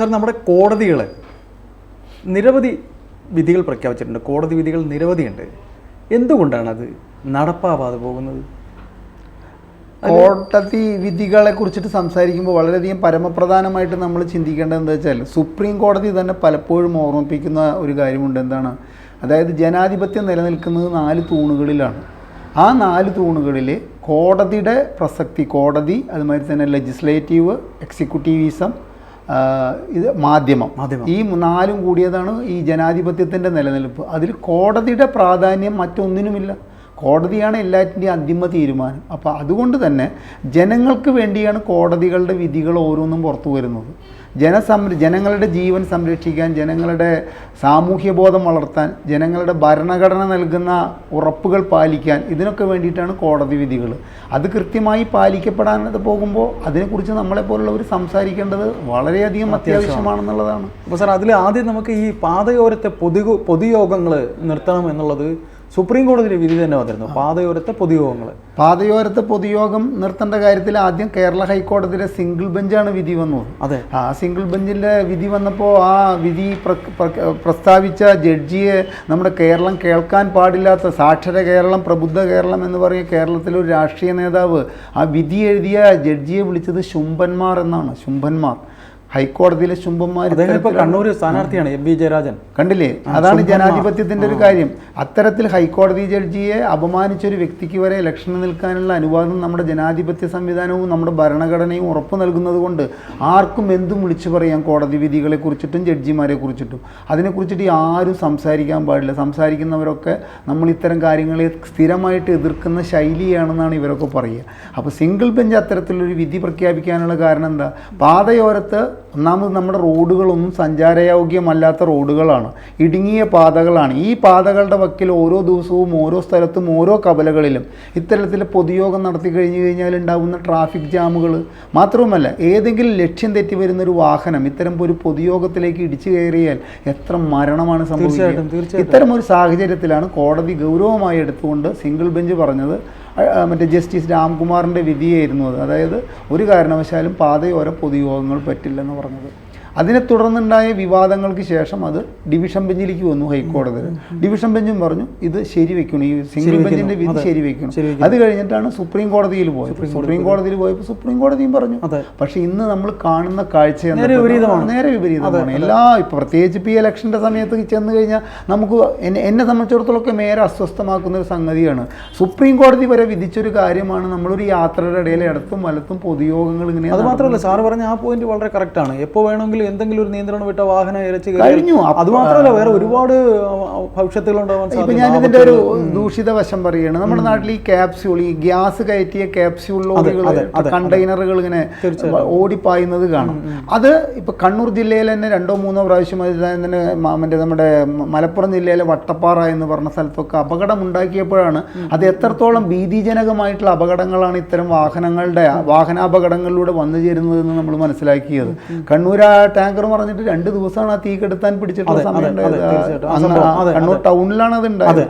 Sir നമ്മുടെ കോടതികൾ നിരവധി വിധികൾ പ്രഖ്യാപിച്ചിട്ടുണ്ട്. കോടതി വിധികൾ നിരവധിയുണ്ട്. എന്തുകൊണ്ടാണ് അത് നടപ്പാവാതെ പോകുന്നത്? കോടതി വിധികളെ കുറിച്ചിട്ട് സംസാരിക്കുമ്പോൾ വളരെയധികം പരമപ്രധാനമായിട്ട് നമ്മൾ ചിന്തിക്കേണ്ടത് എന്താ വെച്ചാൽ സുപ്രീം കോടതി തന്നെ പലപ്പോഴും ഓർമ്മിപ്പിക്കുന്ന ഒരു കാര്യമുണ്ട്. എന്താണ്? അതായത് ജനാധിപത്യം നിലനിൽക്കുന്നത് നാല് തൂണുകളിലാണ്. ആ നാല് തൂണുകളിൽ കോടതിയുടെ പ്രസക്തി കോടതി അതുമാതിരി തന്നെ ലെജിസ്ലേറ്റീവ് എക്സിക്യൂട്ടീവിസം ഇത് മാധ്യമം. ഈ നാലും കൂടിയതാണ് ഈ ജനാധിപത്യത്തിന്റെ നിലനിൽപ്പ്. അതിൽ കോടതിയുടെ പ്രാധാന്യം മറ്റൊന്നിനുമില്ല. കോടതിയാണ് എല്ലാറ്റിന്റെയും അന്തിമ തീരുമാനം. അപ്പോൾ അതുകൊണ്ട് തന്നെ ജനങ്ങൾക്ക് വേണ്ടിയാണ് കോടതികളുടെ വിധികൾ ഓരോന്നും പുറത്തു വരുന്നത്. ജനസം ജനങ്ങളുടെ ജീവൻ സംരക്ഷിക്കാൻ ജനങ്ങളുടെ സാമൂഹ്യബോധം വളർത്താൻ ജനങ്ങളുടെ ഭരണഘടന നൽകുന്ന ഉറപ്പുകൾ പാലിക്കാൻ ഇതിനൊക്കെ വേണ്ടിയിട്ടാണ് കോടതി വിധികൾ. അത് കൃത്യമായി പാലിക്കപ്പെടാനത് പോകുമ്പോൾ അതിനെക്കുറിച്ച് നമ്മളെപ്പോലുള്ളവർ സംസാരിക്കേണ്ടത് വളരെയധികം അത്യാവശ്യമാണെന്നുള്ളതാണ്. അപ്പോൾ സാർ അതിൽ ആദ്യം നമുക്ക് ഈ പാതയോരത്തെ പൊതു പൊതുയോഗങ്ങൾ നിർത്തണം എന്നുള്ളത് സുപ്രീം കോടതിയിലെ വിധി തന്നെ വന്നിരുന്നു. പാതയോരത്തെ പൊതുയോഗങ്ങൾ. പാതയോരത്തെ പൊതുയോഗം നിർത്തേണ്ട കാര്യത്തിൽ ആദ്യം കേരള ഹൈക്കോടതിയിലെ സിംഗിൾ ബെഞ്ചാണ് വിധി വന്നത്. അതെ. ആ സിംഗിൾ ബെഞ്ചിന്റെ വിധി വന്നപ്പോൾ ആ വിധി പ്ര- പ്ര- പ്രസ്താവിച്ച ജഡ്ജിയെ നമ്മുടെ കേരളം കേൾക്കാൻ പാടില്ലാത്ത സാക്ഷര കേരളം പ്രബുദ്ധ കേരളം എന്ന് പറയുന്ന കേരളത്തിലെ ഒരു രാഷ്ട്രീയ നേതാവ് ആ വിധി എഴുതിയ ജഡ്ജിയെ വിളിച്ചത് ശുംഭന്മാർ എന്നാണ്. ശുംഭന്മാർ. ഹൈക്കോടതിയിലെ ഇപ്പോൾ കണ്ണൂർ സ്ഥാനാർത്ഥിയാണ് എം വി ജയരാജൻ. കണ്ടില്ലേ? അതാണ് ജനാധിപത്യത്തിന്റെ ഒരു കാര്യം. അത്തരത്തിൽ ഹൈക്കോടതി ജഡ്ജിയെ അപമാനിച്ച ഒരു വ്യക്തിക്ക് വരെ ഇലക്ഷന് നിൽക്കാനുള്ള അനുവാദം നമ്മുടെ ജനാധിപത്യ സംവിധാനവും നമ്മുടെ ഭരണഘടനയും ഉറപ്പു നൽകുന്നത് കൊണ്ട് ആർക്കും എന്തും വിളിച്ചു പറയാം കോടതി വിധികളെ കുറിച്ചിട്ടും ജഡ്ജിമാരെ കുറിച്ചിട്ടും. അതിനെക്കുറിച്ചിട്ട് ആരും സംസാരിക്കാൻ പാടില്ല. സംസാരിക്കുന്നവരൊക്കെ നമ്മൾ ഇത്തരം കാര്യങ്ങളെ സ്ഥിരമായിട്ട് എതിർക്കുന്ന ശൈലിയാണെന്നാണ് ഇവരൊക്കെ പറയുക. അപ്പോൾ സിംഗിൾ ബെഞ്ച് അത്തരത്തിലൊരു വിധി പ്രഖ്യാപിക്കാനുള്ള കാരണം എന്താ? പാതയോരത്ത് ഒന്നാമത് നമ്മുടെ റോഡുകളൊന്നും സഞ്ചാരയോഗ്യമല്ലാത്ത റോഡുകളാണ്. ഇടുങ്ങിയ പാതകളാണ്. ഈ പാതകളുടെ വക്കിൽ ഓരോ ദിവസവും ഓരോ സ്ഥലത്തും ഓരോ കവലകളിലും ഇത്തരത്തിൽ പൊതുയോഗം നടത്തി കഴിഞ്ഞു കഴിഞ്ഞാൽ ഉണ്ടാകുന്ന ട്രാഫിക് ജാമുകൾ മാത്രവുമല്ല ഏതെങ്കിലും ലക്ഷ്യം തെറ്റി വരുന്ന ഒരു വാഹനം ഇത്തരം ഒരു പൊതുയോഗത്തിലേക്ക് ഇടിച്ചു കയറിയാൽ എത്ര മരണമാണ് സംഭവിച്ചത് സംഭവിക്കുന്നത് ഇത്തരം ഒരു സാഹചര്യത്തിലാണ് കോടതി ഗൗരവമായി എടുത്തുകൊണ്ട് സിംഗിൾ ബെഞ്ച് പറഞ്ഞത്. മറ്റേ ജസ്റ്റിസ് രാംകുമാറിന്റെ വിധിയായിരുന്നു അത്. അതായത് ഒരു കാരണവശാലും പാതയോര പൊതുയോഗങ്ങൾ പറ്റില്ലെന്ന് പറഞ്ഞത്. അതിനെ തുടർന്നുണ്ടായ വിവാദങ്ങൾക്ക് ശേഷം അത് ഡിവിഷൻ ബെഞ്ചിലേക്ക് വന്നു ഹൈക്കോടതി ഡിവിഷൻ ബെഞ്ചും പറഞ്ഞു ഇത് ശരിവെക്കണം ഈ സിംഗിൾ ബെഞ്ചിന്റെ വിധി ശരി ശരിവെക്കണം. അത് കഴിഞ്ഞിട്ടാണ് സുപ്രീം കോടതിയിൽ പോയത്. സുപ്രീം കോടതിയിൽ പോയപ്പോൾ സുപ്രീം കോടതിയും പറഞ്ഞു. പക്ഷെ ഇന്ന് നമ്മൾ കാണുന്ന കാഴ്ച നേരെ വിപരീതമാണ്. എല്ലാ ഇപ്പൊ പ്രത്യേകിച്ച് ഇപ്പൊ ഈ ഇലക്ഷന്റെ സമയത്ത് ചെന്ന് കഴിഞ്ഞാൽ നമുക്ക് എന്നെ സംബന്ധിച്ചിടത്തോളം സംബന്ധിച്ചിടത്തോളം നേരെ അസ്വസ്ഥമാക്കുന്ന ഒരു സംഗതിയാണ്. സുപ്രീം കോടതി വരെ വിധിച്ചൊരു കാര്യമാണ് നമ്മളൊരു യാത്രയുടെ ഇടയിൽ ഇടത്തും വലത്തും പൊതുയോഗങ്ങൾ ഇങ്ങനെ അത് മാത്രമല്ല സാർ പറഞ്ഞ ആ പോയിന്റ് വളരെ കറക്റ്റ് ആണ്. എപ്പോൾ വേണമെങ്കിലും എന്തെങ്കിലും ഒരു നിയന്ത്രണം വിട്ട വാഹനം ഇരച്ചു കഴിഞ്ഞു. അത് മാത്രമല്ല വേറെ ഒരുപാട് ഭവിഷ്യത്തുകൾ ഉണ്ടാവാൻ ഇപ്പൊ ഞാൻ ഇതിന്റെ ഒരു ദൂഷിത വശം പറയുകയാണ്. നമ്മുടെ നാട്ടിൽ ഈ ക്യാപ്സ്യൂൾ ഈ ഗ്യാസ് കയറ്റിയ ക്യാപ്സ്യൂൾ ലോറികൾ കണ്ടെയ്നറുകൾ ഇങ്ങനെ ഓടിപ്പായുന്നത് കാണും. അത് ഇപ്പൊ കണ്ണൂർ ജില്ലയിൽ തന്നെ രണ്ടോ മൂന്നോ പ്രാവശ്യം തന്നെ മറ്റേ നമ്മുടെ മലപ്പുറം ജില്ലയിലെ വട്ടപ്പാറ എന്ന് പറഞ്ഞ സ്ഥലത്തൊക്കെ അപകടം ഉണ്ടാക്കിയപ്പോഴാണ് അത് എത്രത്തോളം ഭീതിജനകമായിട്ടുള്ള അപകടങ്ങളാണ് ഇത്തരം വാഹനങ്ങളുടെ വാഹനാപകടങ്ങളിലൂടെ വന്നു ചേരുന്നതെന്ന് നമ്മൾ മനസ്സിലാക്കിയത്. കണ്ണൂർ ആ ടാങ്കർ പറഞ്ഞിട്ട് രണ്ട് ദിവസമാണ് ആ തീ കെടുത്താൻ പിടിച്ചിട്ടുള്ള സമയം കണ്ണൂർ ടൗണിലാണ് അത് ഉണ്ടായത്.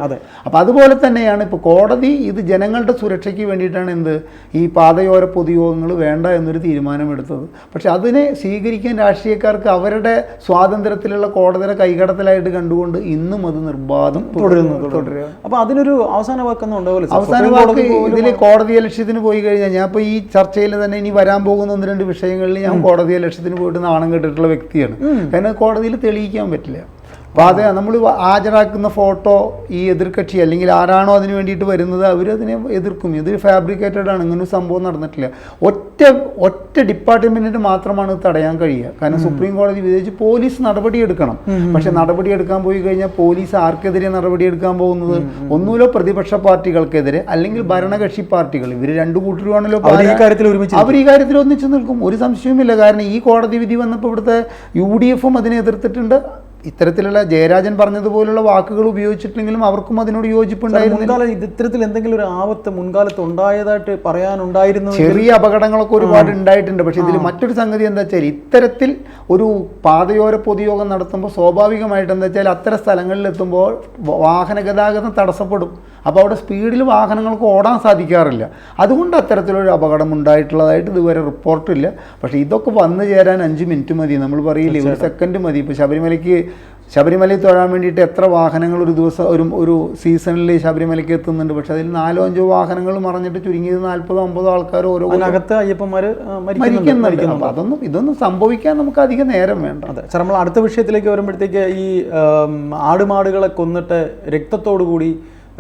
അപ്പൊ അതുപോലെ തന്നെയാണ് ഇപ്പൊ കോടതി ഇത് ജനങ്ങളുടെ സുരക്ഷയ്ക്ക് വേണ്ടിയിട്ടാണ് എന്ത് ഈ പാതയോര പൊതുയോഗങ്ങൾ വേണ്ട എന്നൊരു തീരുമാനമെടുത്തത്. പക്ഷെ അതിനെ സ്വീകരിക്കാൻ രാഷ്ട്രീയക്കാർക്ക് അവരുടെ സ്വാതന്ത്ര്യത്തിലുള്ള കോടതിയുടെ കൈകടത്തലായിട്ട് കണ്ടുകൊണ്ട് ഇന്നും അത് നിർബാധം തുടരുന്നു തുടരുക അപ്പൊ അതിനൊരു അവസാന വാക്കൊന്നും അവസാന വാക്ക് ഇതിൽ കോടതി ലക്ഷ്യത്തിന് പോയി കഴിഞ്ഞാൽ ഞാൻ ഇപ്പൊ ഈ ചർച്ചയിൽ തന്നെ ഇനി വരാൻ പോകുന്ന ഒന്ന് രണ്ട് വിഷയങ്ങളിൽ ഞാൻ കോടതി ലക്ഷ്യത്തിന് പോയിട്ട് നാണം കെട്ടിട്ടുള്ള വ്യക്തിയാണ്. കാരണം കോടതിയിൽ തെളിയിക്കാൻ പറ്റില്ല. അപ്പോൾ അത് നമ്മൾ ഹാജരാക്കുന്ന ഫോട്ടോ ഈ എതിർകക്ഷി അല്ലെങ്കിൽ ആരാണോ അതിന് വേണ്ടിയിട്ട് വരുന്നത് അവരതിനെ എതിർക്കും. ഇത് ഫാബ്രിക്കേറ്റഡ് ആണ്. ഇങ്ങനെ സംഭവം നടന്നിട്ടില്ല. ഒറ്റ ഒറ്റ ഡിപ്പാർട്ട്മെന്റിന് മാത്രമാണ് തടയാൻ കഴിയുക. കാരണം സുപ്രീം കോടതി വിധിച്ച് പോലീസ് നടപടിയെടുക്കണം. പക്ഷെ നടപടിയെടുക്കാൻ പോയി കഴിഞ്ഞാൽ പോലീസ് ആർക്കെതിരെ നടപടിയെടുക്കാൻ പോകുന്നത്? ഒന്നുമില്ലോ പ്രതിപക്ഷ പാർട്ടികൾക്കെതിരെ അല്ലെങ്കിൽ ഭരണകക്ഷി പാർട്ടികൾ. ഇവർ രണ്ടു കൂട്ടരുവാണല്ലോ അവർ ഈ കാര്യത്തിൽ ഒരുമിച്ച് അവർ ഈ കാര്യത്തിൽ ഒന്നിച്ചു നിൽക്കും. ഒരു സംശയവുമില്ല. കാരണം ഈ കോടതി വിധി വന്നപ്പോൾ ഇവിടുത്തെ യു ഡി എഫും അതിനെ എതിർത്തിട്ടുണ്ട്. ഇത്തരത്തിലുള്ള ജയരാജൻ പറഞ്ഞതുപോലുള്ള വാക്കുകൾ ഉപയോഗിച്ചിട്ടുണ്ടെങ്കിലും അവർക്കും അതിനോട് യോജിപ്പുണ്ടായിരുന്നു ഇത്തരത്തിൽ എന്തെങ്കിലും ഒരു ആപത്ത് മുൻകാലത്ത് ഉണ്ടായതായിട്ട് പറയാനുണ്ടായിരുന്നു ചെറിയ അപകടങ്ങളൊക്കെ ഒരുപാട് ഉണ്ടായിട്ടുണ്ട്. പക്ഷെ ഇതിൽ മറ്റൊരു സംഗതി എന്താ വെച്ചാൽ ഇത്തരത്തിൽ ഒരു പാതയോര പൊതുയോഗം നടത്തുമ്പോൾ സ്വാഭാവികമായിട്ട് എന്താ വെച്ചാൽ അത്തരം സ്ഥലങ്ങളിൽ എത്തുമ്പോൾ വാഹന ഗതാഗതം തടസ്സപ്പെടും. അപ്പോൾ അവിടെ സ്പീഡിൽ വാഹനങ്ങൾക്ക് ഓടാൻ സാധിക്കാറില്ല. അതുകൊണ്ട് അത്തരത്തിലൊരു അപകടം ഉണ്ടായിട്ടുള്ളതായിട്ട് ഇതുവരെ റിപ്പോർട്ടില്ല പക്ഷേ ഇതൊക്കെ വന്നു ചേരാൻ അഞ്ച് മിനിറ്റ് മതി. നമ്മൾ പറയില്ലേ ഒരു സെക്കൻഡ് മതി. ഇപ്പോൾ ശബരിമലയ്ക്ക് ശബരിമലയിൽ തൊഴാൻ വേണ്ടിയിട്ട് എത്ര വാഹനങ്ങൾ ഒരു ദിവസം ഒരു ഒരു സീസണിൽ ശബരിമലയ്ക്ക് എത്തുന്നുണ്ട്. പക്ഷേ അതിൽ നാലോ അഞ്ചോ വാഹനങ്ങൾ മറിഞ്ഞിട്ട് ചുരുങ്ങിയത് നാൽപ്പതോ അമ്പതോ ആൾക്കാർ ഓരോ അകത്ത് അയ്യപ്പന്മാർ മരിക്കുന്നു മരിക്കുന്നുണ്ട് മരിക്കുന്നുണ്ട്. അതൊന്നും ഇതൊന്നും സംഭവിക്കാൻ നമുക്ക് അധികം നേരം വേണ്ട. അതെ. സാർ നമ്മൾ അടുത്ത വിഷയത്തിലേക്ക് വരുമ്പോഴത്തേക്ക് ഈ ആടുമാടുകളെ കൊന്നിട്ട് രക്തത്തോടു കൂടി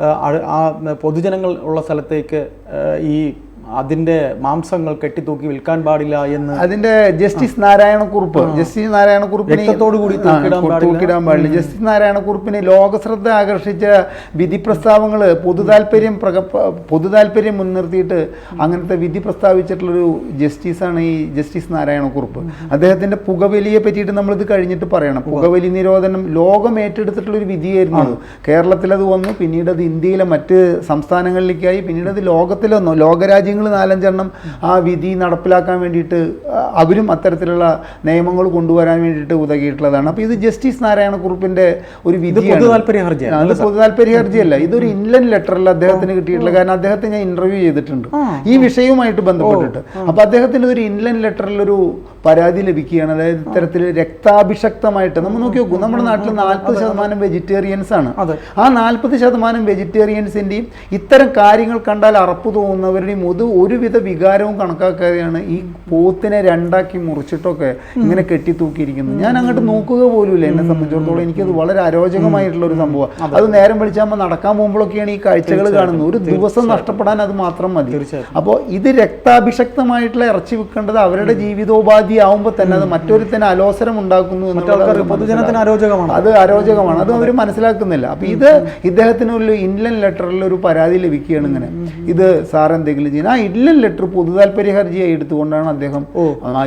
ആ, പൊതുജനങ്ങൾ ഉള്ള സ്ഥലത്തേക്ക് ഈ അതിന്റെ മാംസങ്ങൾ കെട്ടിത്തൂക്കി വിൽക്കാൻ പാടില്ല എന്ന് അതിന്റെ ജസ്റ്റിസ് നാരായണക്കുറുപ്പ് ജസ്റ്റിസ് നാരായണ രക്തത്തോടു കൂടി തൂക്കിടാൻ പാടില്ല. ജസ്റ്റിസ് നാരായണ ജസ്റ്റിസ് നാരായണക്കുറുപ്പിന് ലോകശ്രദ്ധ ആകർഷിച്ച വിധി പ്രസ്താവങ്ങൾ പൊതുതാൽപര്യം പ്രക പൊതുതാൽപര്യം മുൻനിർത്തിയിട്ട് അങ്ങനത്തെ വിധി പ്രസ്താവിച്ചിട്ടുള്ളൊരു ജസ്റ്റിസാണ് ഈ ജസ്റ്റിസ് നാരായണക്കുറുപ്പ്. അദ്ദേഹത്തിന്റെ പുകവലിയെ പറ്റിയിട്ട് നമ്മളിത് കഴിഞ്ഞിട്ട് പറയണം. പുകവലി നിരോധനം ലോകം ഏറ്റെടുത്തിട്ടുള്ളൊരു വിധിയായിരുന്നു അത് കേരളത്തിൽ അത് വന്നു പിന്നീട് അത് ഇന്ത്യയിലെ മറ്റ് സംസ്ഥാനങ്ങളിലേക്കായി പിന്നീട് അത് ലോകത്തിൽ വന്നു ലോകരാജ്യങ്ങൾ നാലഞ്ചെണ്ണം ആ വിധി നടപ്പിലാക്കാൻ വേണ്ടിയിട്ട് അവരും അത്തരത്തിലുള്ള നിയമങ്ങൾ കൊണ്ടുവരാൻ വേണ്ടിയിട്ട് ഉതകിയിട്ടുള്ളതാണ്. അപ്പോൾ ഇത് ജസ്റ്റിസ് നാരായണക്കുറുപ്പിന്റെ ഒരു വിധി അത് പൊതുതാൽപര്യ ഹർജിയല്ല. ഇതൊരു ഇൻലൻ ലെറ്ററിൽ അദ്ദേഹത്തിന് കിട്ടിയിട്ടുള്ള കാരണം അദ്ദേഹത്തെ ഞാൻ ഇന്റർവ്യൂ ചെയ്തിട്ടുണ്ട്. ഈ വിഷയവുമായിട്ട് ബന്ധപ്പെട്ടിട്ട്. അപ്പോൾ അദ്ദേഹത്തിന് ഒരു ഇൻലൻ ലെറ്ററിൽ ഒരു പരാതി ലഭിക്കുകയാണ്. അതായത് ഇത്തരത്തിൽ രക്താഭിഷക്തമായിട്ട് നമ്മൾ നോക്കി നോക്കൂ. നമ്മുടെ നാട്ടിൽ നാൽപ്പത് ശതമാനം വെജിറ്റേറിയൻസ് ആണ്. ആ നാൽപ്പത് ശതമാനം വെജിറ്റേറിയൻസിന്റെയും ഇത്തരം കാര്യങ്ങൾ കണ്ടാൽ അറപ്പ് തോന്നുന്നവരുടെയും ഒരു ഒരുവിധ വികാരവും കണക്കാക്കാതെയാണ് ഈ പോത്തിനെ രണ്ടാക്കി മുറിച്ചിട്ടൊക്കെ ഇങ്ങനെ കെട്ടിത്തൂക്കിയിരിക്കുന്നത്. ഞാൻ അങ്ങോട്ട് നോക്കുക പോലുമില്ല എന്നെ സംബന്ധിച്ചിടത്തോളം. എനിക്കത് വളരെ അരോചകമായിട്ടുള്ള ഒരു സംഭവം അത്. നേരം വിളിച്ചാകുമ്പോൾ നടക്കാൻ പോകുമ്പോഴൊക്കെയാണ് ഈ കാഴ്ചകൾ കാണുന്നത്. ഒരു ദിവസം നഷ്ടപ്പെടാൻ അത് മാത്രം മതി. അപ്പോൾ ഇത് രക്താഭിഷക്തമായിട്ടുള്ള ഇറച്ചി വിൽക്കേണ്ടത് അവരുടെ ജീവിതോപാധി ആവുമ്പോൾ തന്നെ അത് മറ്റൊരുത്തിന് അലോസരം ഉണ്ടാക്കുന്നു പൊതുജനത്തിന് അരോചകമാണ്? അത് അരോചകമാണ്. അത് അവർ മനസ്സിലാക്കുന്നില്ല. അപ്പൊ ഇത് ഇദ്ദേഹത്തിന് ഒരു ഇൻലൻ ലെറ്ററിൽ ഒരു പരാതി ലഭിക്കുകയാണ് ഇങ്ങനെ. ഇത് സാർ എന്തെങ്കിലും ചെയ്യുന്നത് ആ ഇൻലൻ ലെറ്റർ പൊതു താല്പര്യ ഹർജിയായി എടുത്തുകൊണ്ടാണ് അദ്ദേഹം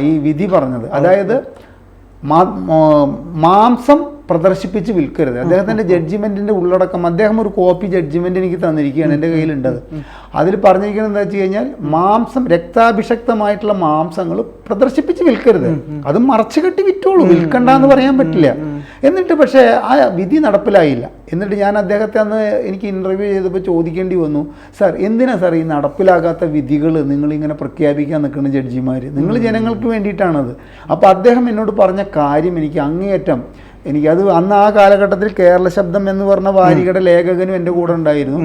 ഈ വിധി പറഞ്ഞത്. അതായത് മാംസം പ്രദർശിപ്പിച്ച് വിൽക്കരുത്. അദ്ദേഹത്തിന്റെ ജഡ്ജ്മെന്റിന്റെ ഉള്ളടക്കം അദ്ദേഹം ഒരു കോപ്പി ജഡ്ജ്മെന്റ് എനിക്ക് തന്നിരിക്കുകയാണ് എന്റെ കയ്യിലുണ്ടത്. അതിൽ പറഞ്ഞിരിക്കുന്നത് എന്താ വെച്ച് കഴിഞ്ഞാൽ മാംസം രക്താഭിഷക്തമായിട്ടുള്ള മാംസങ്ങൾ പ്രദർശിപ്പിച്ച് വിൽക്കരുത്. അത് മറച്ചു കെട്ടി വിറ്റോളൂ. വിൽക്കണ്ട എന്ന് പറയാൻ പറ്റില്ല. എന്നിട്ട് പക്ഷേ ആ വിധി നടപ്പിലായില്ല. എന്നിട്ട് ഞാൻ അദ്ദേഹത്തെ അന്ന് എനിക്ക് ഇന്റർവ്യൂ ചെയ്തപ്പോൾ ചോദിക്കേണ്ടി വന്നു സാർ എന്തിനാ സാർ ഈ നടപ്പിലാകാത്ത വിധികൾ നിങ്ങളിങ്ങനെ പ്രഖ്യാപിക്കാൻ നിൽക്കുന്ന ജഡ്ജിമാർ നിങ്ങൾ ജനങ്ങൾക്ക് വേണ്ടിയിട്ടാണത്. അപ്പോൾ അദ്ദേഹം എന്നോട് പറഞ്ഞ കാര്യം എനിക്ക് അങ്ങേയറ്റം എനിക്കത് അന്ന് ആ കാലഘട്ടത്തിൽ കേരള ശബ്ദം എന്ന് പറഞ്ഞ വാരികയുടെ ലേഖകനും എന്റെ കൂടെ ഉണ്ടായിരുന്നു.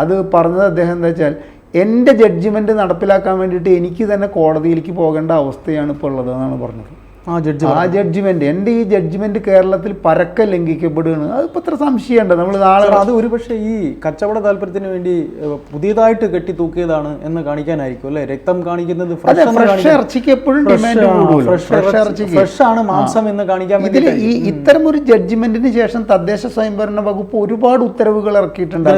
അത് പറഞ്ഞത് അദ്ദേഹം എന്താ വെച്ചാൽ എന്റെ ജഡ്ജ്മെന്റ് നടപ്പിലാക്കാൻ വേണ്ടിയിട്ട് എനിക്ക് തന്നെ കോടതിയിലേക്ക് പോകേണ്ട അവസ്ഥയാണ് ഇപ്പോൾ ഉള്ളത് എന്നാണ് പറഞ്ഞത്. ആ ജഡ്ജ്മെന്റ് എന്റെ എന്റെ ഈ ജഡ്ജ്മെന്റ് കേരളത്തിൽ പരക്കെ ലംഘിക്കപ്പെടുകയാണ് അതിപ്പോൾ അത്ര സംശയമുണ്ട്. നമ്മൾ നാളെ അത് ഒരുപക്ഷെ ഈ കച്ചവട താല്പര്യത്തിന് വേണ്ടി പുതിയതായിട്ട് കെട്ടി തൂക്കിയതാണ് എന്ന് കാണിക്കാനായിരിക്കും അല്ലെ? രക്തം കാണിക്കുന്നത് അതെ ഫ്രഷ് ഇറച്ചിക്ക് എപ്പോഴും ഫ്രഷ് ആണ് മാംസം എന്ന് കാണിക്കാൻ ഇതിൽ ഈ ഇത്തരം ഒരു ജഡ്ജ്മെന്റിന് ശേഷം തദ്ദേശ സ്വയംഭരണ വകുപ്പ് ഒരുപാട് ഉത്തരവുകൾ ഇറക്കിയിട്ടുണ്ട്.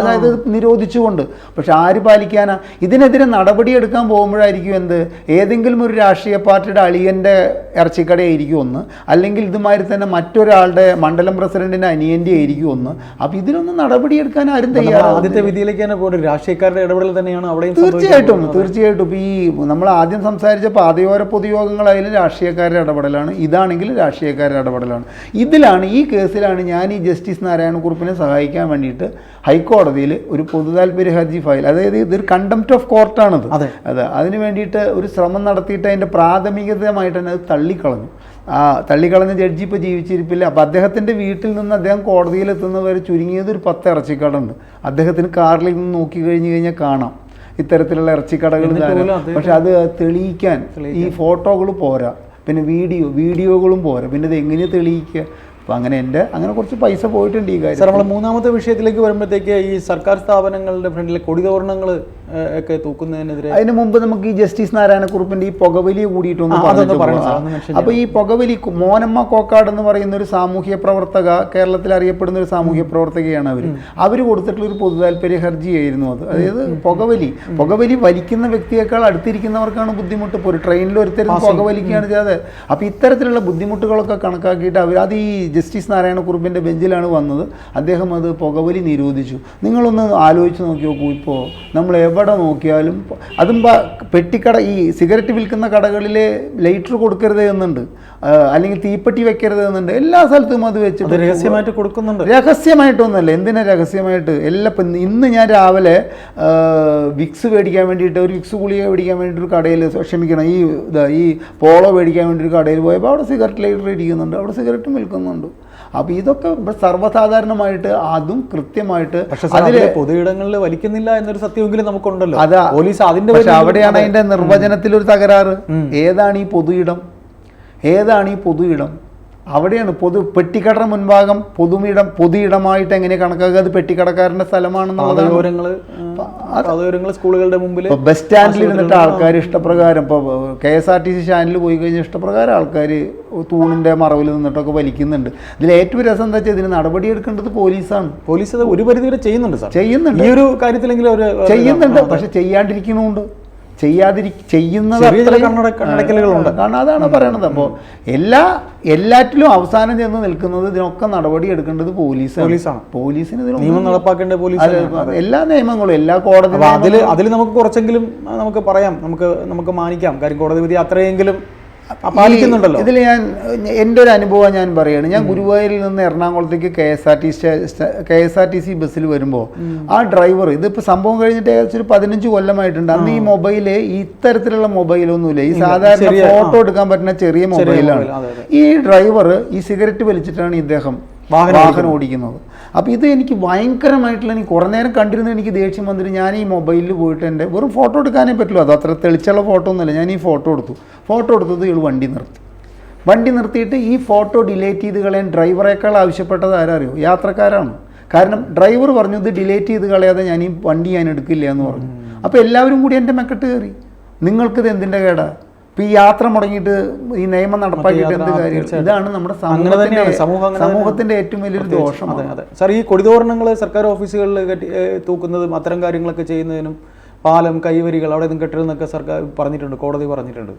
അതായത് നിരോധിച്ചുകൊണ്ട്. പക്ഷെ ആര് പാലിക്കാനാ? ഇതിനെതിരെ നടപടിയെടുക്കാൻ പോകുമ്പോഴായിരിക്കും എന്ത്? ഏതെങ്കിലും ഒരു രാഷ്ട്രീയ പാർട്ടിയുടെ അളിയന്റെ ഇറച്ചിക്കടയായിരിക്കും ഒന്ന് അല്ലെങ്കിൽ ഇതുമാതിരി തന്നെ മറ്റൊരാളുടെ മണ്ഡലം പ്രസിഡന്റിന്റെ അനിയന്റെ ആയിരിക്കും ഒന്ന് അപ്പൊ ഇതിനൊന്നും നടപടി എടുക്കാൻ ആരും തയ്യാറാണ് ആദ്യത്തെ വിധിയിലേക്ക് തന്നെ പോകുന്നത് രാഷ്ട്രീയക്കാരുടെ ഇടപെടൽ തന്നെയാണ് അവിടെ തീർച്ചയായിട്ടും തീർച്ചയായിട്ടും. ഈ നമ്മൾ ആദ്യം സംസാരിച്ച പാതയോര പൊതുയോഗങ്ങളായാലും രാഷ്ട്രീയക്കാരുടെ ഇടപെടലാണ്. ഇതാണെങ്കിൽ രാഷ്ട്രീയക്കാരുടെ ഇടപെടലാണ്. ഇതിലാണ് ഈ കേസിലാണ് ഞാൻ ഈ ജസ്റ്റിസ് നാരായണ കുറുപ്പിനെ സഹായിക്കാൻ വേണ്ടിയിട്ട് ഹൈക്കോടതിയിൽ ഒരു പൊതുതാൽപര്യ ഹർജി ഫയൽ അതായത് ഇതൊരു കണ്ടംപ്റ്റ് ഓഫ് കോർട്ടാണത് അതെ. അതെ അതിന് വേണ്ടിയിട്ട് ഒരു ശ്രമം നടത്തിയിട്ട് അതിന്റെ പ്രാഥമികതമായിട്ട് തന്നെ അത് തള്ളിക്കളഞ്ഞു. ആ തള്ളിക്കളഞ്ഞ ജഡ്ജി ഇപ്പോൾ ജീവിച്ചിരിപ്പില്ല. അപ്പോൾ അദ്ദേഹത്തിന്റെ വീട്ടിൽ നിന്ന് അദ്ദേഹം കോടതിയിൽ എത്തുന്നവരെ ചുരുങ്ങിയത് ഒരു പത്ത് ഇറച്ചിക്കടുണ്ട്. അദ്ദേഹത്തിന് കാറിൽ നിന്ന് നോക്കി കഴിഞ്ഞ് കഴിഞ്ഞാൽ കാണാം. ഇത്തരത്തിലുള്ള ഇറച്ചിക്കടകൾ പക്ഷെ അത് തെളിയിക്കാൻ ഈ ഫോട്ടോകൾ പോരാ. പിന്നെ വീഡിയോ വീഡിയോകളും പോരാ. പിന്നെ ഇത് എങ്ങനെ തെളിയിക്കുക? അപ്പോൾ അങ്ങനെ എന്റെ അങ്ങനെ കുറച്ച് പൈസ പോയിട്ടുണ്ട് ഈ കാര്യം സാർ നമ്മൾ മൂന്നാമത്തെ വിഷയത്തിലേക്ക് വരുമ്പോഴത്തേക്ക് ഈ സർക്കാർ സ്ഥാപനങ്ങളുടെ ഫ്രണ്ടിലെ കൊടിതോരണങ്ങൾ ഒക്കെ തൂക്കുന്നതിനെതിരെ അതിന് മുമ്പ് നമുക്ക് ഈ ജസ്റ്റിസ് നാരായണ നാരായണക്കുറുപ്പിന്റെ ഈ പുകവലി കൂടിയിട്ടൊന്ന് അപ്പൊ ഈ പുകവലി മോനമ്മ കോക്കാട് എന്ന് പറയുന്ന ഒരു സാമൂഹ്യ പ്രവർത്തക കേരളത്തിൽ അറിയപ്പെടുന്ന ഒരു സാമൂഹ്യ പ്രവർത്തകയാണ് അവർ അവർ കൊടുത്തിട്ടുള്ള ഒരു പൊതുതാൽപര്യ ഹർജിയായിരുന്നു അത്. അതായത് പുകവലി. പുകവലി വലിക്കുന്ന വ്യക്തിയേക്കാൾ അടുത്തിരിക്കുന്നവർക്കാണ് ബുദ്ധിമുട്ട്. ഇപ്പോൾ ഒരു ട്രെയിനിൽ ഒരുത്തരും പുകവലിക്കുകയാണ് ചെയ്യാതെ. അപ്പൊ ഇത്തരത്തിലുള്ള ബുദ്ധിമുട്ടുകളൊക്കെ കണക്കാക്കിയിട്ട് അവർ അത് ഈ ജസ്റ്റിസ് നാരായണ നാരായണക്കുറുപ്പിന്റെ ബെഞ്ചിലാണ് വന്നത്. അദ്ദേഹം അത് പുകവലി നിരോധിച്ചു. നിങ്ങളൊന്ന് ആലോചിച്ച് നോക്കി നോക്കൂ ഇപ്പോൾ നമ്മൾ എവിടെ നോക്കിയാലും അതും പെട്ടിക്കട ഈ സിഗരറ്റ് വിൽക്കുന്ന കടകളിൽ ലൈറ്റർ കൊടുക്കരുത് എന്നുണ്ട്. അല്ലെങ്കിൽ തീപ്പെട്ടി വെക്കരുത് എന്നുണ്ട്. എല്ലാ സ്ഥലത്തും അത് വെച്ച് വെച്ചിട്ട് രഹസ്യമായിട്ട് കൊടുക്കുന്നുണ്ട്. രഹസ്യമായിട്ടൊന്നുമല്ല. എന്തിനാ രഹസ്യമായിട്ട്? എല്ലാ ഇപ്പം ഇന്ന് ഞാൻ രാവിലെ വിക്സ് മേടിക്കാൻ വേണ്ടിയിട്ട് ഒരു വിക്സ് ഗുളിക മേടിക്കാൻ വേണ്ടിയിട്ട് ഒരു കടയിൽ ക്ഷമിക്കണം. ഈ ഇതാ ഈ പോളോ മേടിക്കാൻ വേണ്ടി ഒരു കടയിൽ പോയപ്പോൾ അവിടെ സിഗരറ്റ് ലൈറ്റർ ഇരിക്കുന്നുണ്ട്. അവിടെ സിഗരറ്റും വിൽക്കുന്നുണ്ട്. അപ്പോൾ ഇതൊക്കെ സർവസാധാരണമായിട്ട് അതും കൃത്യമായിട്ട് പക്ഷെ അതിലെ പൊതുയിടങ്ങളിൽ വലിക്കുന്നില്ല എന്നൊരു സത്യമെങ്കിലും നമുക്കുണ്ടല്ലോ. അതാ. പോലീസ് അതിന്റെ പക്ഷെ അവിടെയാണ് അതിന്റെ നിർവചനത്തിൽ ഒരു തകരാറ്. ഏതാണ് ഈ പൊതുയിടം? ഏതാണ് ഈ പൊതുയിടം? അവിടെയാണ് പൊതു പെട്ടിക്കടയുടെ മുൻഭാഗം പൊതുമിടം പൊതുയിടമായിട്ട് എങ്ങനെ കണക്കാക്കുക? അത് പെട്ടിക്കടക്കാരന്റെ സ്ഥലമാണെന്നുള്ളതാണ്. സ്കൂളുകളുടെ മുമ്പിൽ ബസ് സ്റ്റാൻഡിൽ ഇരുന്നിട്ട് ആൾക്കാർ ഇഷ്ടപ്രകാരം ഇപ്പോൾ K S R T C സ്റ്റാൻഡിൽ പോയി കഴിഞ്ഞാൽ ഇഷ്ടപ്രകാരം ആൾക്കാർ തൂണിന്റെ മറവിൽ നിന്നിട്ടൊക്കെ വലിക്കുന്നുണ്ട്. ഇതിൽ ഏറ്റവും രസം എന്താ വെച്ചാൽ ഇതിന് നടപടിയെടുക്കേണ്ടത് പോലീസാണ്. പോലീസ് അത് ഒരു പരിധി വരെ ചെയ്യുന്നുണ്ട് ചെയ്യുന്നുണ്ട്. ഈ ഒരു കാര്യത്തിലെങ്കിലും ചെയ്യുന്നുണ്ട്. പക്ഷെ ചെയ്യാണ്ടിരിക്കണമുണ്ട് ചെയ്യാതിരി ചെയ്യുന്നത് കണ്ടടക്കലുകളുണ്ട് കണ്ണടക്കലുകളുണ്ട്. കാരണം അതാണ് പറയണത്. അപ്പോൾ എല്ലാ എല്ലാറ്റിലും അവസാനം ചെന്ന് നിൽക്കുന്നത് ഇതിനൊക്കെ നടപടി എടുക്കേണ്ടത് പോലീസ് പോലീസാണ്. പോലീസിന് ഇതിന് നിയമം നടപ്പാക്കേണ്ട പോലീസ് എല്ലാ നിയമങ്ങളും എല്ലാ കോടതി അതിൽ അതിൽ നമുക്ക് കുറച്ചെങ്കിലും നമുക്ക് പറയാം. നമുക്ക് നമുക്ക് മാനിക്കാം. കാര്യം കോടതി വിധി അത്രയെങ്കിലും പാലിക്കുന്നുണ്ടല്ലോ. ഇതിൽ ഞാൻ എന്റെ ഒരു അനുഭവം ഞാൻ പറയുകയാണ് ഞാൻ ഗുരുവായൂരിൽ നിന്ന് എറണാകുളത്തേക്ക് K S R T K S R T C ബസ്സിൽ വരുമ്പോൾ ആ ഡ്രൈവർ ഇതിപ്പോൾ സംഭവം കഴിഞ്ഞിട്ട് ഏകദേശം ഒരു പതിനഞ്ച് കൊല്ലമായിട്ടുണ്ട്. അന്ന് ഈ മൊബൈൽ ഇത്തരത്തിലുള്ള മൊബൈലൊന്നുമില്ല. ഈ സാധാരണ ഫോട്ടോ എടുക്കാൻ പറ്റുന്ന ചെറിയ മൊബൈലാണ്. ഈ ഡ്രൈവർ ഈ സിഗരറ്റ് വലിച്ചിട്ടാണ് ഇദ്ദേഹം വാഹനം ഓടിക്കുന്നത്. അപ്പോൾ ഇത് എനിക്ക് ഭയങ്കരമായിട്ടുള്ള എനിക്ക് കുറേ നേരം കണ്ടിരുന്ന എനിക്ക് ദേഷ്യം വന്നിട്ട് ഞാൻ ഈ മൊബൈലിൽ പോയിട്ട് എന്റെ വെറും ഫോട്ടോ എടുക്കാനേ പറ്റുള്ളൂ. അത് അത്ര തെളിച്ചുള്ള ഫോട്ടോ ഒന്നുമല്ല. ഞാൻ ഈ ഫോട്ടോ എടുത്തു. ഫോട്ടോ എടുത്തത് ഇയാൾ വണ്ടി നിർത്തി. വണ്ടി നിർത്തിയിട്ട് ഈ ഫോട്ടോ ഡിലേറ്റ് ചെയ്ത് കളയാൻ ഡ്രൈവറേക്കാൾ ആവശ്യപ്പെട്ടത് ആരറിയോ? അറിയോ യാത്രക്കാരാണ്. കാരണം ഡ്രൈവർ പറഞ്ഞു ഇത് ഡിലേറ്റ് ചെയ്ത് കളയാതെ ഞാൻ ഈ വണ്ടി ഞാൻ എടുക്കില്ല എന്ന് പറഞ്ഞു. അപ്പോൾ എല്ലാവരും കൂടി എന്റെ മെക്കെട്ട് കയറി. നിങ്ങൾക്കിത് എന്തിന്റെ കേടാ? ഇപ്പോൾ ഈ യാത്ര മുടങ്ങിയിട്ട് ഈ നിയമം നടപ്പാക്കിയിട്ട് എന്ത് കാര്യം ഇതാണ് നമ്മുടെ സമൂഹത്തിന്റെ ഏറ്റവും വലിയൊരു അതെ ദോഷമാണ്. അതെ സാർ ഈ കൊടിതോരണങ്ങൾ സർക്കാർ ഓഫീസുകളിൽ കെട്ടി തൂക്കുന്നതും അത്തരം കാര്യങ്ങളൊക്കെ ചെയ്യുന്നതിനും പാലം കൈവരികൾ അവിടെ നിന്നും കെട്ടരുതെന്നൊക്കെ സർക്കാർ പറഞ്ഞിട്ടുണ്ട് കോടതി പറഞ്ഞിട്ടുണ്ട്.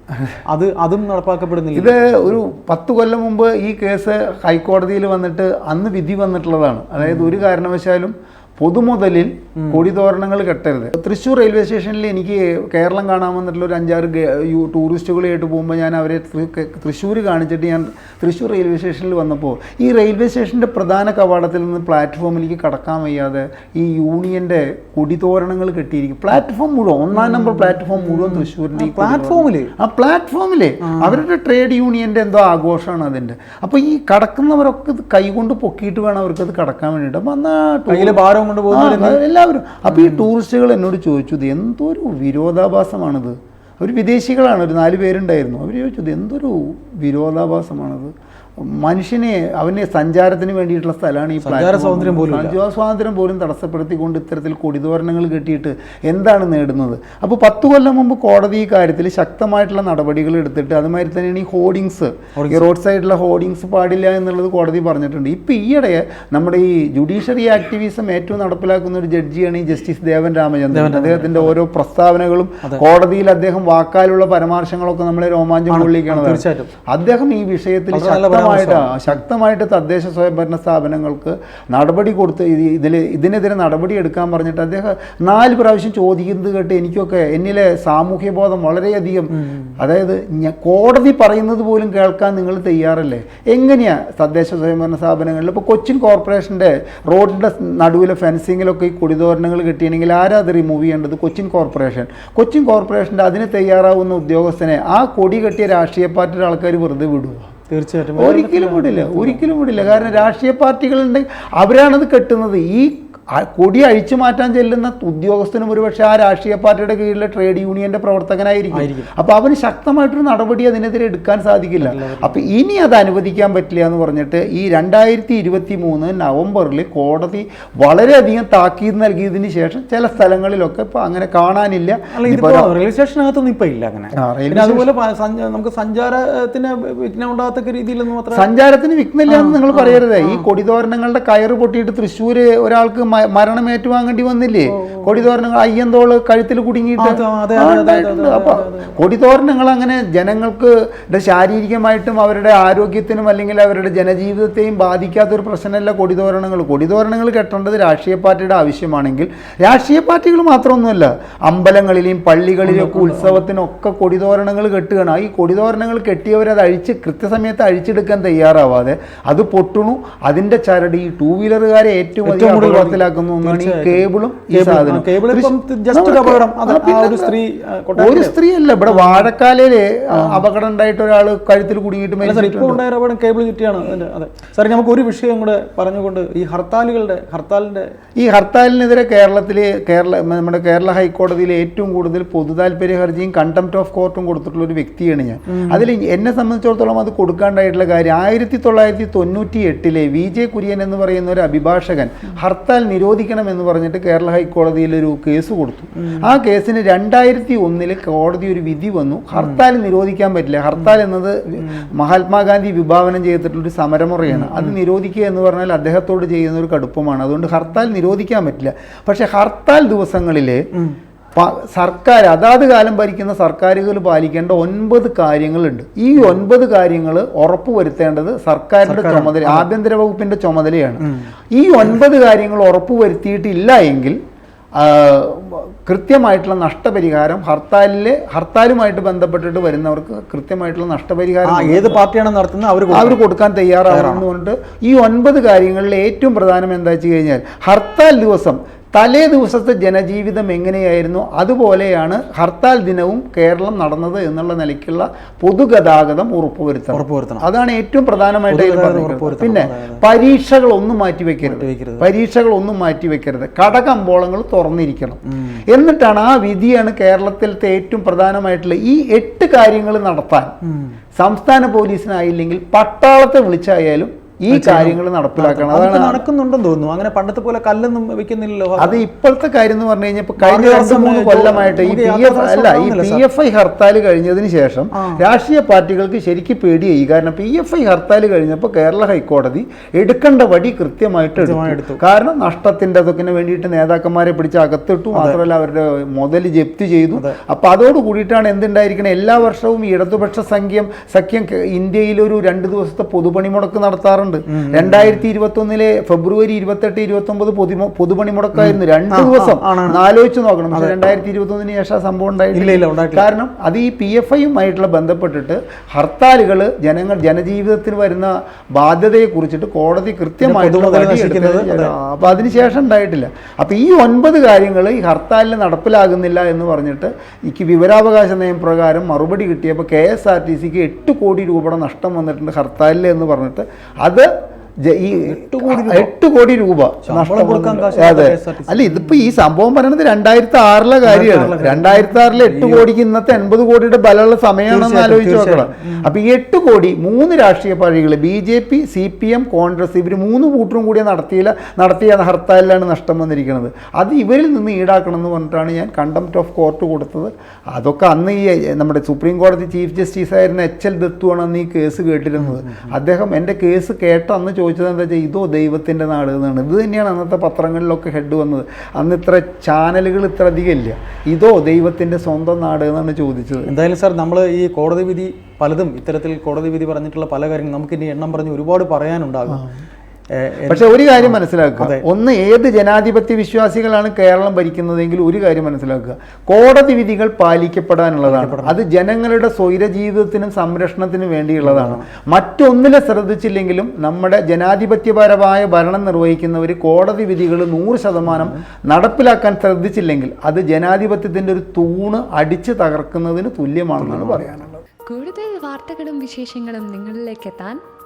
അത് അതും നടപ്പാക്കപ്പെടുന്നില്ല. ഇത് ഒരു പത്ത് കൊല്ലം മുമ്പ് ഈ കേസ് ഹൈക്കോടതിയിൽ വന്നിട്ട് അന്ന് വിധി വന്നിട്ടുള്ളതാണ്. അതായത് ഒരു കാരണവശാലും പൊതുമുതലിൽ കൊടിതോരണങ്ങൾ കെട്ടരുത്. തൃശ്ശൂർ റെയിൽവേ സ്റ്റേഷനിൽ എനിക്ക് കേരളം കാണാൻ വന്നിട്ടുള്ള ഒരു അഞ്ചാറ് ടൂറിസ്റ്റുകളായിട്ട് പോകുമ്പോൾ ഞാൻ അവരെ തൃശ്ശൂർ കാണിച്ചിട്ട് ഞാൻ തൃശ്ശൂർ റെയിൽവേ സ്റ്റേഷനിൽ വന്നപ്പോൾ ഈ റെയിൽവേ സ്റ്റേഷന്റെ പ്രധാന കവാടത്തിൽ നിന്ന് പ്ലാറ്റ്ഫോമിലേക്ക് കടക്കാൻ വയ്യാതെ ഈ യൂണിയന്റെ കൊടിതോരണങ്ങൾ കെട്ടിയിരിക്കും. പ്ലാറ്റ്ഫോം മുഴുവൻ ഒന്നാം നമ്പർ പ്ലാറ്റ്ഫോം മുഴുവൻ തൃശ്ശൂരിന്റെ ഈ പ്ലാറ്റ്ഫോമിൽ ആ പ്ലാറ്റ്ഫോമിൽ അവരുടെ ട്രേഡ് യൂണിയന്റെ എന്തോ ആഘോഷമാണ് അതിന്റെ. അപ്പോൾ ഈ കടക്കുന്നവരൊക്കെ കൈകൊണ്ട് പൊക്കിയിട്ട് വേണം അവർക്കത് കടക്കാൻ വേണ്ടിയിട്ട്. അപ്പോൾ ടൂ- ഭാരം കൊണ്ട് പോകുന്നത് എല്ലാവരും. അപ്പോൾ ഈ ടൂറിസ്റ്റുകൾ എന്നോട് ചോദിച്ചു ഇത് എന്തൊരു വിരോധാഭാസമാണിത്? അവർ വിദേശികളാണ് ഒരു നാല് പേരുണ്ടായിരുന്നു. അവർ ചോദിച്ചു ഇത് എന്തൊരു വിരോധാഭാസമാണിത്? മനുഷ്യനെ അവന്റെ സഞ്ചാരത്തിന് വേണ്ടിയിട്ടുള്ള സ്ഥലമാണ് ഈ സഞ്ചാര സ്വാതന്ത്ര്യം പോലും സഞ്ചാര സ്വാതന്ത്ര്യം പോലും തടസ്സപ്പെടുത്തിക്കൊണ്ട് ഇത്തരത്തിൽ കൊടിതോരണങ്ങൾ കെട്ടിയിട്ട് എന്താണ് നേടുന്നത്? അപ്പോൾ പത്ത് കൊല്ലം മുമ്പ് കോടതി ഈ കാര്യത്തിൽ ശക്തമായിട്ടുള്ള നടപടികൾ എടുത്തിട്ട് അതുമാതിരി തന്നെയാണ് ഈ ഹോർഡിങ്സ്. ഈ റോഡ് സൈഡിലുള്ള ഹോർഡിങ്സ് പാടില്ല എന്നുള്ളത് കോടതി പറഞ്ഞിട്ടുണ്ട്. ഇപ്പം ഈയിടെ നമ്മുടെ ഈ ജുഡീഷ്യറി ആക്ടിവിസം ഏറ്റവും നടപ്പിലാക്കുന്ന ഒരു ജഡ്ജിയാണ് ഈ ജസ്റ്റിസ് ദേവൻ രാമചന്ദ്രൻ. അദ്ദേഹത്തിന്റെ ഓരോ പ്രസ്താവനകളും കോടതിയിൽ അദ്ദേഹം വാക്കാലുള്ള പരാമർശങ്ങളൊക്കെ നമ്മളെ രോമാഞ്ചം കൊള്ളിക്കണം അദ്ദേഹം ഈ വിഷയത്തിൽ നല്ല ശക്തമായിട്ട് ശക്തമായിട്ട് തദ്ദേശ സ്വയംഭരണ സ്ഥാപനങ്ങൾക്ക് നടപടി കൊടുത്ത് ഇതിൽ ഇതിനെതിരെ നടപടി എടുക്കാൻ പറഞ്ഞിട്ട് അദ്ദേഹം നാല് പ്രാവശ്യം ചോദിക്കുന്നത് കേട്ട് എനിക്കൊക്കെ എന്നിലെ സാമൂഹ്യ ബോധം വളരെയധികം അതായത് കോടതി പറയുന്നത് പോലും കേൾക്കാൻ നിങ്ങൾ തയ്യാറല്ലേ? എങ്ങനെയാ തദ്ദേശ സ്വയംഭരണ സ്ഥാപനങ്ങളിൽ ഇപ്പോൾ കൊച്ചിൻ കോർപ്പറേഷന്റെ റോഡിന്റെ നടുവിലെ ഫെൻസിങ്ങിലൊക്കെ ഈ കൊടിതോരണങ്ങൾ കിട്ടിയെങ്കിൽ ആരാ അത് റിമൂവ് ചെയ്യേണ്ടത്? കൊച്ചിൻ കോർപ്പറേഷൻ. കൊച്ചിൻ കോർപ്പറേഷന്റെ അതിന് തയ്യാറാവുന്ന ഉദ്യോഗസ്ഥനെ ആ കൊടി കെട്ടിയ രാഷ്ട്രീയ പാർട്ടിയുടെ ആൾക്കാർ വെറുതെ വിടുക തീർച്ചയായിട്ടും. ഒരിക്കലും വിടില്ല. ഒരിക്കലും വിടില്ല. കാരണം രാഷ്ട്രീയ പാർട്ടികളുണ്ടെങ്കിൽ അവരാണത് കെട്ടുന്നത്. ഈ കൊടി അഴിച്ചു മാറ്റാൻ ചെല്ലുന്ന ഉദ്യോഗസ്ഥനും ഒരുപക്ഷെ ആ രാഷ്ട്രീയ പാർട്ടിയുടെ കീഴിലെ ട്രേഡ് യൂണിയന്റെ പ്രവർത്തകനായിരിക്കും. അപ്പൊ അവന് ശക്തമായിട്ടൊരു നടപടി അതിനെതിരെ എടുക്കാൻ സാധിക്കില്ല. അപ്പൊ ഇനി അത് അനുവദിക്കാൻ പറ്റില്ല എന്ന് പറഞ്ഞിട്ട് ഈ രണ്ടായിരത്തി ഇരുപത്തി മൂന്ന് നവംബറിൽ കോടതി വളരെയധികം താക്കീത് നൽകിയതിന് ശേഷം ചില സ്ഥലങ്ങളിലൊക്കെ ഇപ്പൊ അങ്ങനെ കാണാനില്ല. റെയിൽവേ സ്റ്റേഷനകത്തൊന്നും ഇപ്പൊ ഇല്ല അങ്ങനെ. അതുപോലെ നമുക്ക് സഞ്ചാരത്തിന് വിഘ്നം ഉണ്ടാകത്തക്ക രീതിയിലൊന്നും സഞ്ചാരത്തിന് വിഘ്നില്ല എന്ന് നിങ്ങൾ പറയരുത്. ഈ കൊടിതോരണങ്ങളുടെ കയറ് പൊട്ടിയിട്ട് തൃശ്ശൂര് ഒരാൾക്ക് മരണം ഏറ്റുവാങ്ങേണ്ടി വന്നില്ലേ? കൊടിതോരണങ്ങൾ അയ്യന്തോൾ കഴുത്തിൽ കുടുങ്ങിയിട്ട്. അപ്പൊ കൊടിതോരണങ്ങൾ അങ്ങനെ ജനങ്ങൾക്ക് ശാരീരികമായിട്ടും അവരുടെ ആരോഗ്യത്തിനും അല്ലെങ്കിൽ അവരുടെ ജനജീവിതത്തെയും ബാധിക്കാത്തൊരു പ്രശ്നമല്ല കൊടിതോരണങ്ങൾ. കൊടിതോരണങ്ങൾ കെട്ടേണ്ടത് രാഷ്ട്രീയ പാർട്ടിയുടെ ആവശ്യമാണെങ്കിൽ രാഷ്ട്രീയ പാർട്ടികൾ മാത്രമൊന്നുമല്ല അമ്പലങ്ങളിലെയും പള്ളികളിലും ഒക്കെ ഉത്സവത്തിനൊക്കെ കൊടിതോരണങ്ങൾ കെട്ടുകയാണ്. ഈ കൊടിതോരണങ്ങൾ കെട്ടിയവരത് അഴിച്ച് കൃത്യസമയത്ത് അഴിച്ചെടുക്കാൻ തയ്യാറാവാതെ അത് പൊട്ടുണു. അതിന്റെ ചരട് ഈ ടൂ വീലറുകാരെ ഏറ്റവും അധികം കൂടുതൽ ഒന്നാണ് ഈ കേബിളും ഈ സാധനം ഒരു സ്ത്രീ, അല്ല ഇവിടെ വാഴക്കാലയിൽ അപകടം ഉണ്ടായിട്ട് ഒരാൾ കഴുത്തിൽ കുടുങ്ങിയിട്ട് കേബിൾ ചുറ്റിയാണ്. അതെ. സാർ നമുക്ക് ഒരു വിഷയം കൂടെ പറഞ്ഞുകൊണ്ട് ഈ ഹർത്താലുകളുടെ ഹർത്താലിന്റെ ഈ ഹർത്താലിനെതിരെ കേരളത്തിലെ കേരള നമ്മുടെ കേരള ഹൈക്കോടതിയിൽ ഏറ്റവും കൂടുതൽ പൊതു താല്പര്യ ഹർജിയും കണ്ടംപ്റ്റ് ഓഫ് കോർട്ടും കൊടുത്തിട്ടുള്ള ഒരു വ്യക്തിയാണ് ഞാൻ. അതിൽ എന്നെ സംബന്ധിച്ചിടത്തോളം അത് കൊടുക്കാണ്ടായിട്ടുള്ള കാര്യം ആയിരത്തി തൊള്ളായിരത്തി തൊണ്ണൂറ്റി എട്ടിലെ വി ജെ കുര്യൻ എന്ന് പറയുന്ന ഒരു അഭിഭാഷകൻ ഹർത്താൽ നിരോധിക്കണം എന്ന് പറഞ്ഞിട്ട് കേരള ഹൈക്കോടതിയിൽ ഒരു കേസ് കൊടുത്തു. ആ കേസിന് രണ്ടായിരത്തി ഒന്നിൽ കോടതി ഒരു വിധി വന്നു. ഹർത്താൽ നിരോധിക്കാൻ പറ്റില്ല. ഹർത്താൽ എന്നത് മഹാത്മാഗാന്ധി വിഭാവനം ചെയ്തിട്ടുള്ളൊരു സമരമുറയാണ്. അത് നിരോധിക്കുക എന്ന് പറഞ്ഞാൽ അദ്ദേഹത്തോട് ചെയ്യുന്ന ഒരു കടുപ്പമാണ്. അതുകൊണ്ട് ഹർത്താൽ നിരോധിക്കാൻ പറ്റില്ല. പക്ഷെ ഹർത്താൽ ദിവസങ്ങളിൽ സർക്കാർ അതാത് കാലം ഭരിക്കുന്ന സർക്കാരുകൾ പാലിക്കേണ്ട ഒൻപത് കാര്യങ്ങളുണ്ട്. ഈ ഒൻപത് കാര്യങ്ങൾ ഉറപ്പുവരുത്തേണ്ടത് സർക്കാരിന്റെ ചുമതല ആഭ്യന്തര വകുപ്പിന്റെ ചുമതലയാണ്. ഈ ഒൻപത് കാര്യങ്ങൾ ഉറപ്പുവരുത്തിയിട്ടില്ല എങ്കിൽ കൃത്യമായിട്ടുള്ള നഷ്ടപരിഹാരം ഹർത്താലിലെ ഹർത്താലുമായിട്ട് ബന്ധപ്പെട്ടിട്ട് വരുന്നവർക്ക് കൃത്യമായിട്ടുള്ള നഷ്ടപരിഹാരം ഏത് പാർട്ടിയാണ് നടത്തുന്നത്? അവർ അവർ കൊടുക്കാൻ തയ്യാറാകണം പറഞ്ഞിട്ട് ഈ ഒൻപത് കാര്യങ്ങളിൽ ഏറ്റവും പ്രധാനം എന്താ വെച്ച് കഴിഞ്ഞാൽ ഹർത്താൽ ദിവസം തലേ ദിവസത്തെ ജനജീവിതം എങ്ങനെയായിരുന്നു? അതുപോലെയാണ് ഹർത്താൽ ദിനവും കേരളം നടന്നത് എന്നുള്ള നിലയ്ക്കുള്ള പൊതുഗതാഗതം ഉറപ്പുവരുത്തണം. ഉറപ്പുവരുത്തണം. അതാണ് ഏറ്റവും പ്രധാനമായിട്ട് പിന്നെ പരീക്ഷകൾ ഒന്നും മാറ്റി പിന്നെ പരീക്ഷകൾ ഒന്നും. പരീക്ഷകളൊന്നും മാറ്റിവെക്കരുത്. കടകമ്പോളങ്ങൾ തുറന്നിരിക്കണം. എന്നിട്ടാണ് ആ വിധിയാണ് കേരളത്തിലത്തെ ഏറ്റവും പ്രധാനമായിട്ടുള്ള ഈ എട്ട് കാര്യങ്ങൾ നടത്താൻ. സംസ്ഥാന പോലീസിനായില്ലെങ്കിൽ പട്ടാളത്തെ വിളിച്ചായാലും ഈ കാര്യങ്ങൾ നടപ്പിലാക്കണം. അതാണ് നടക്കുന്നുണ്ടെന്ന് തോന്നുന്നു. അങ്ങനെ പണ്ടത്തെ പോലെ കല്ലൊന്നും വെക്കുന്നില്ലല്ലോ. അത് ഇപ്പോഴത്തെ കാര്യം എന്ന് പറഞ്ഞു കഴിഞ്ഞാൽ കഴിഞ്ഞ രണ്ട് മൂന്ന് കൊല്ലമായിട്ട് ഈ പി എഫ് അല്ല ഈ പി എഫ് ഐ ഹർത്താൽ കഴിഞ്ഞതിന് ശേഷം രാഷ്ട്രീയ പാർട്ടികൾക്ക് ശരിക്കും പേടിയായി. കാരണം പി എഫ് ഐ ഹർത്താൽ കഴിഞ്ഞപ്പോൾ കേരള ഹൈക്കോടതി എടുക്കേണ്ട വടി കൃത്യമായിട്ട് എടുത്തു. കാരണം നഷ്ടത്തിന്റെ അതൊക്കെ വേണ്ടിയിട്ട് നേതാക്കന്മാരെ പിടിച്ച് അകത്തിട്ടു. മാത്രമല്ല അവരുടെ മുതൽ ജപ്തി ചെയ്തു. അപ്പൊ അതോട് കൂടിയിട്ടാണ് എന്തുണ്ടായിരിക്കണം? എല്ലാ വർഷവും ഇടതുപക്ഷ സംഖ്യം സഖ്യം ഇന്ത്യയിലൊരു ഇന്ത്യയിൽ ഒരു രണ്ട് ദിവസത്തെ പൊതുപണിമുടക്ക് നടത്താറുണ്ട്. രണ്ടായിരത്തി ഇരുപത്തി ഒന്നിലെ ഫെബ്രുവരി ഇരുപത്തെട്ട് ഇരുപത്തി ഒമ്പത് പൊതുപണിമുടക്കായിരുന്നു. രണ്ട് ദിവസം. ആണ്, ആണ്. ആലോചിച്ച് നോക്കണം. പക്ഷേ രണ്ടായിരത്തി ഇരുപത്തി ഒന്നിന് ശേഷം ആ സംഭവം ഉണ്ടായിട്ടില്ല. കാരണം അത് ഈ പി എഫ് ഐയുമായിട്ടുള്ള ബന്ധപ്പെട്ടിട്ട് ഹർത്താലുകൾ ജനങ്ങൾ ജനജീവിതത്തിന് വരുന്ന ബാധ്യതയെ കുറിച്ചിട്ട് കോടതി. ശേഷം- അപ്പൊ അതിനുശേഷം ഉണ്ടായിട്ടില്ല. അപ്പൊ ഈ ഒൻപത് കാര്യങ്ങൾ ഈ ഹർത്താലിൽ നടപ്പിലാകുന്നില്ല എന്ന് പറഞ്ഞിട്ട് എനിക്ക് വിവരാവകാശ നിയമപ്രകാരം മറുപടി കിട്ടിയപ്പോൾ കെ എസ് ആർ ടി സിക്ക് എട്ട് കോടി രൂപയുടെ നഷ്ടം വന്നിട്ടുണ്ട് ഹർത്താലിൽ എന്ന് പറഞ്ഞിട്ട് അത് ജ- ഈ എട്ട് കോടി രൂപ. അതെ. അല്ല ഇതിപ്പോ ഈ സംഭവം പറയുന്നത് രണ്ടായിരത്തി ആറിലെ കാര്യമാണ്. രണ്ടായിരത്തി ആറിലെ എട്ട് കോടിക്ക് ഇന്നത്തെ എൺപത് കോടിയുടെ ബലമുള്ള സമയമാണെന്ന് ആലോചിച്ച് നോക്കണം. അപ്പൊ ഈ എട്ട് കോടി മൂന്ന് രാഷ്ട്രീയ പാർട്ടികൾ B J P C P M Congress ഇവർ മൂന്ന് കൂട്ടരും കൂടി നടത്തിയില്ല നടത്തിയ ഹർത്താലിലാണ് നഷ്ടം വന്നിരിക്കുന്നത്. അത് ഇവരിൽ നിന്ന് ഈടാക്കണം എന്ന് പറഞ്ഞിട്ടാണ് ഞാൻ കണ്ടംപ്റ്റ് ഓഫ് കോർട്ട് കൊടുത്തത്. അതൊക്കെ അന്ന് ഈ നമ്മുടെ സുപ്രീം കോടതി ചീഫ് ജസ്റ്റിസ് ആയിരുന്ന എച്ച് എൽ ദത്തുവാണ് അന്ന് ഈ കേസ് കേട്ടിരുന്നത്. അദ്ദേഹം എന്റെ കേസ് കേട്ട അന്ന് ചോദിച്ചത് എന്താ വെച്ചാൽ ഇതോ ദൈവത്തിന്റെ നാട് എന്നാണ്. ഇത് തന്നെയാണ് അന്നത്തെ പത്രങ്ങളിലൊക്കെ ഹെഡ് വന്നത്. അന്ന് ഇത്ര ചാനലുകൾ ഇത്ര അധികം ഇല്ല. ഇതോ ദൈവത്തിന്റെ സ്വന്തം നാട് എന്നാണ് ചോദിച്ചത്. എന്തായാലും സാർ നമ്മൾ ഈ കോടതി വിധി പലതും ഇത്തരത്തിൽ കോടതി വിധി പറഞ്ഞിട്ടുള്ള പല കാര്യങ്ങളും നമുക്ക് ഇനി എണ്ണം പറഞ്ഞ് ഒരുപാട് പറയാനുണ്ടാകും. പക്ഷെ ഒരു കാര്യം മനസ്സിലാക്കുക. ഒന്ന് ഏത് ജനാധിപത്യ വിശ്വാസികളാണ് കേരളം ഭരിക്കുന്നതെങ്കിൽ ഒരു കാര്യം മനസ്സിലാക്കുക. കോടതി വിധികൾ പാലിക്കപ്പെടാനുള്ളതാണ്. അത് ജനങ്ങളുടെ സ്വൈര ജീവിതത്തിനും സംരക്ഷണത്തിനും വേണ്ടിയുള്ളതാണ്. മറ്റൊന്നിലെ ശ്രദ്ധിച്ചില്ലെങ്കിലും നമ്മുടെ ജനാധിപത്യപരമായ ഭരണം നിർവഹിക്കുന്നവർ കോടതി വിധികൾ നൂറ് ശതമാനം നടപ്പിലാക്കാൻ ശ്രദ്ധിച്ചില്ലെങ്കിൽ അത് ജനാധിപത്യത്തിന്റെ ഒരു തൂണ് അടിച്ച് തകർക്കുന്നതിന് തുല്യമാണെന്നാണ് പറയാനുള്ളത്. കൂടുതൽ വാർത്തകളും വിശേഷങ്ങളും നിങ്ങളിലേക്ക് എത്താൻ